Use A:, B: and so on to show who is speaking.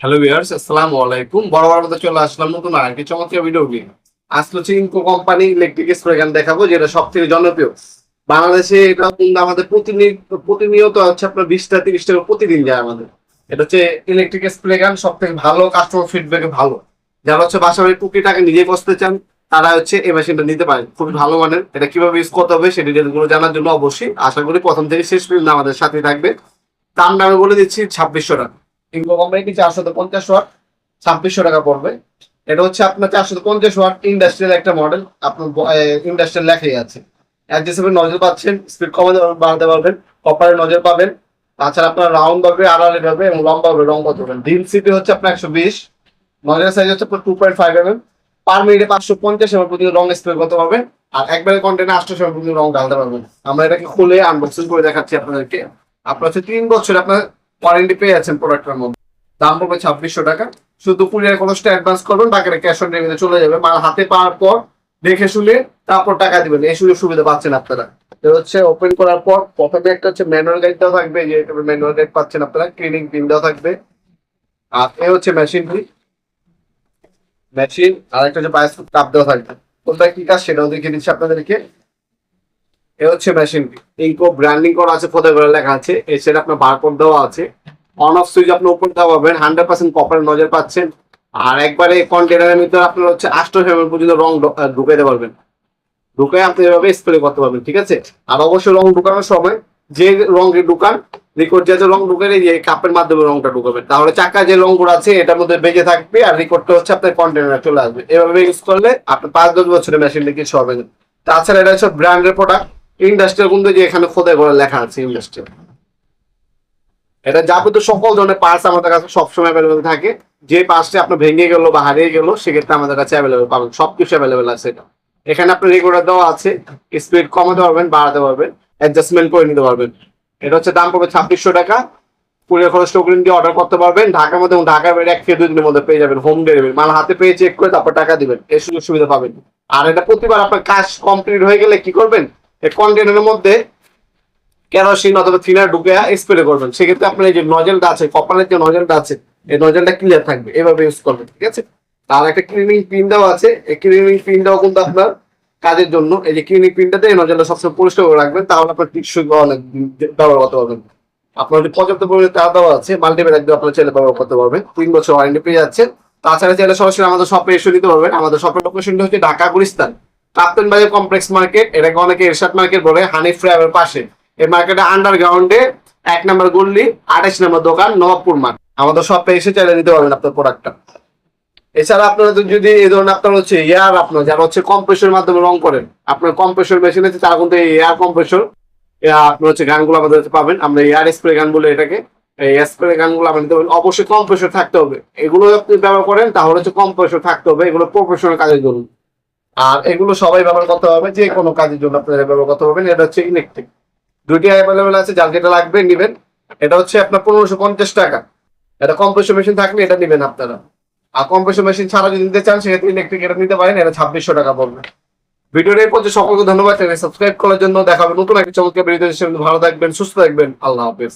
A: Hello viewers আসসালামু আলাইকুম। বড় বড় মতো চলে আসলাম নতুন আরেকটি চমৎকার ভিডিও নিয়ে। আজকে হচ্ছে ইনকো কোম্পানি ইলেকট্রিক স্প্রে গান দেখাবো, যেটা সব থেকে জনপ্রিয়। বাংলাদেশে এটা কিন্তু আমাদের প্রতিনিয়ত প্রতিনিয়ত হচ্ছে আপনার বিশটা, তিরিশটা প্রতিদিন যায় আমাদের। এটা হচ্ছে ইলেকট্রিক স্প্রে গান সব থেকে ভালো কাস্টমার ফিডব্যাক ভালো। যারা হচ্ছে বাসা পুকি টাকা নিজে বসতে চান, তারা হচ্ছে এই মেশিনটা নিতে পারেন। খুবই ভালো মানের। এটা কীভাবে ইউজ করতে হবে সেই ডিটেলসগুলো জানার জন্য অবশ্যই আশা করি প্রথম থেকে শেষ পর্যন্ত আমাদের সাথে থাকবে তার নামে বলে দিচ্ছি ছাব্বিশশো টাকা। ইনকো কোম্পানিটি চারশো পঞ্চাশ ওয়াট, ছাব্বিশশো টাকা পড়বে। এটা হচ্ছে আপনার চারশো পঞ্চাশ ওয়াট ইন্ডাস্ট্রিয়াল একটা মডেল, আপনার ইন্ডাস্ট্রিয়াল লেখাই আছে। অ্যাডজাস্টেবল নজর পাচ্ছেন, স্পিড কমাতে বাড়াতে পারবেন কপারের নজর পাবেন। তাছাড়া আপনার রাউন্ড হবে আড়ালে হবে এবং লম্বা হবে করতে পারবেন। ডিল সিপি হচ্ছে আপনার একশো বিশ, নজরের সাইজ হচ্ছে আপনার two point five m m per মিনিটে পাঁচশো পঞ্চাশ এম প্রতি রং স্প্রে করতে পারবেন। আর একবারে কন্টেন্টে আটশো এম প্রতি রং ঢালতে পারবেন। আমরা এটাকে খুলে আনবক্সিং করে দেখাচ্ছি আপনাদেরকে। আপনার হচ্ছে তিন বছর আপনার ওয়ারেন্টি পেয়ে যাচ্ছেন প্রোডাক্টের মধ্যে। দাম পড়বে ছাব্বিশশো টাকা। শুধু কুরিয়ার খরচটা অ্যাডভান্স করবেন, বাকিটা ক্যাশ অন ডেলিভারি চলে যাবে। মাল হাতে পাওয়ার পর দেখে শুনে তারপর টাকা দিবেন। এই সুযোগ সুবিধা পাচ্ছেন আপনারা। হচ্ছে ওপেন করার পর প্রথমে একটা হচ্ছে ম্যানুয়াল গাইড দেওয়া থাকবে। যে ম্যানুয়াল গাইড পাচ্ছেন আপনারা ক্লিনিং পিন দেওয়া থাকবে। আর এ হচ্ছে মেশিনটি মেশিন আর একটা হচ্ছে বায়োস কাপ দেওয়া থাকবে। কোনটা কি কাজ সেটাও দেখিয়ে দিচ্ছি আপনাদেরকে। এ হচ্ছে মেশিনটি ইনকো ব্র্যান্ডিং করা আছে ফটো লেখা আছে। এছাড়া আপনার বারকোড দেওয়া আছে। অন অফ সুইচ আপনি দেওয়া পাবেন হান্ড্রেড পার্সেন্ট কপারের নজর পাচ্ছেন। আর একবারে কন্টেনারের ভিতরে আপনার হচ্ছে আষ্ট সেভেন পর্যন্ত রং ঢুকাইতে পারবেন। ঢুকাই আপনি এভাবে স্প্রে করতে পারবেন, ঠিক আছে? আর অবশ্যই রং ঢুকানোর সময় যে রঙে ঢুকান রিকোড যে রং এই যে কাপের মাধ্যমে রংটা ঢুকাবেন। তাহলে চাকা যে রংগুলো আছে, এটার মধ্যে বেজে থাকবে আর রিকোডটা হচ্ছে আপনার কন্টেনারে চলে আসবে। এভাবে ইউজ করলে আপনি পাঁচ দশ বছরের মেশিনটা কিছু হবে না তাছাড়া এটা হচ্ছে ব্র্যান্ডের প্রোডাক্ট ইন্ডাস্ট্রিয়াল কিন্তু যে এখানে খোদাই করে লেখা আছে ইন্ডাস্ট্রিয়াল এটা যাবতীয় সকল ধরনের পার্টস আমাদের কাছে সবসময় অ্যাভেলেবেল থাকে। যে পার্টসটি আপনার ভেঙে গেল বা হারিয়ে গেল, সেক্ষেত্রে আমাদের কাছে অ্যাভেলেবেল পাবেন। সবকিছু অ্যাভেলেবেল আছে এটা। এখানে আপনি রেগুলার দেওয়া আছে। স্পিড কমাতে পারবেন, বাড়াতে পারবেন অ্যাডজাস্টমেন্ট করে নিতে পারবেন। এটা হচ্ছে দাম পড়বে ছাব্বিশশো টাকা। কুরিয়ার খরচ টোকেন দিয়ে অর্ডার করতে পারবেন। ঢাকার মধ্যে এবং ঢাকার বাইরে এক থেকে দুই দিনের মধ্যে পেয়ে যাবেন হোম ডেলিভারি মাল হাতে পেয়ে চেক করে তারপর টাকা দিবেন। এই সুযোগ সুবিধা পাবেন। আর এটা প্রতিবার আপনার কাজ কমপ্লিট হয়ে গেলে কি করবেন? এই কন্টেনারের মধ্যে কেরোসিন অথবা থিনার ঢুকে স্প্রে করবেন? সেক্ষেত্রে আপনার এই যে নজেলটা আছে কপালের যে নজেলটা আছে, এই নজেলটা ক্লিয়ার থাকবে। এভাবে ইউজ করবেন, ঠিক আছে? আর একটা ক্লিনিং পিন দেওয়া আছে। এই ক্লিনিং পিনটাও কিন্তু আপনার কাজের জন্য, এই যে ক্লিনিং পিনটাতে এই নজেলটা সবসময় পরিষ্কার করে রাখবেন, তাহলে আপনার টিকসই অনেক ব্যবহার করতে পারবেন। আপনার যদি পর্যাপ্ত পরিমাণে তার দেওয়া আছে মাল্টিপ্যাক একদম আপনার ছেলে ব্যবহার করতে পারবেন। তিন বছর ওয়ারেন্টি পেয়ে যাচ্ছেন তাছাড়া চাইলে সরাসরি আমাদের শপে এসে নিতে পারবেন। আমাদের শপের লোকেশনটা হচ্ছে ঢাকা গুলিস্তান কাপ্তেন বাজার কমপ্লেক্স মার্কেট এটাকে অনেকে এরশাদ মার্কেট বলে হানি ফ্রাইভের পাশে। এই মার্কেটে আন্ডারগ্রাউন্ডে এক নম্বর গল্লি আঠাশ নম্বর দোকান, নবাবপুর মাঠ। আমাদের শপে এসে চাইলে নিতে পারবেন আপনার প্রোডাক্টটা এছাড়া আপনারা যদি এই ধরনের আপনার হচ্ছে এয়ার আপনার, যারা হচ্ছে কম্প্রেসরের মাধ্যমে রং করেন, আপনার কম্প্রেসর মেশিন আছে, তারা কিন্তু এয়ার কম্প্রেসর আপনার হচ্ছে গানগুলো আমাদের পাবেন। আমরা এয়ার স্প্রে গান বলে এটাকে, এই স্প্রে গানগুলো আমরা নিতে পারবেন অবশ্যই কম্প্রেসর থাকতে হবে। এগুলো আপনি ব্যবহার করেন, তাহলে হচ্ছে কম্প্রেসর থাকতে হবে। এগুলো প্রফেশনাল কাজের জন্য। আর এগুলো সবাই ব্যবহার করতে হবে যে কোনো কাজের জন্য আপনারা ব্যবহার করতে পারবেন। এটা হচ্ছে ইলেকট্রিক দুটি অ্যাভেলেবেল আছে, যার যেটা লাগবে নেবেন। এটা হচ্ছে আপনার পনেরোশো পঞ্চাশ টাকা। এটা কম্প্রেসর মেশিন থাকলে এটা নেবেন আপনারা। আর কম্প্রেসর মেশিন ছাড়া যদি নিতে চান, সেক্ষেত্রে ইলেকট্রিক এটা নিতে পারেন, এটা ছাব্বিশশো টাকা পড়বে। ভিডিওর এই পর্যন্ত সকলকে ধন্যবাদ চ্যানেল সাবস্ক্রাইব করার জন্য। দেখাবেন নতুন একটি চমৎকার ভিডিও ভালো থাকবেন, সুস্থ থাকবেন। আল্লাহ হাফেজ।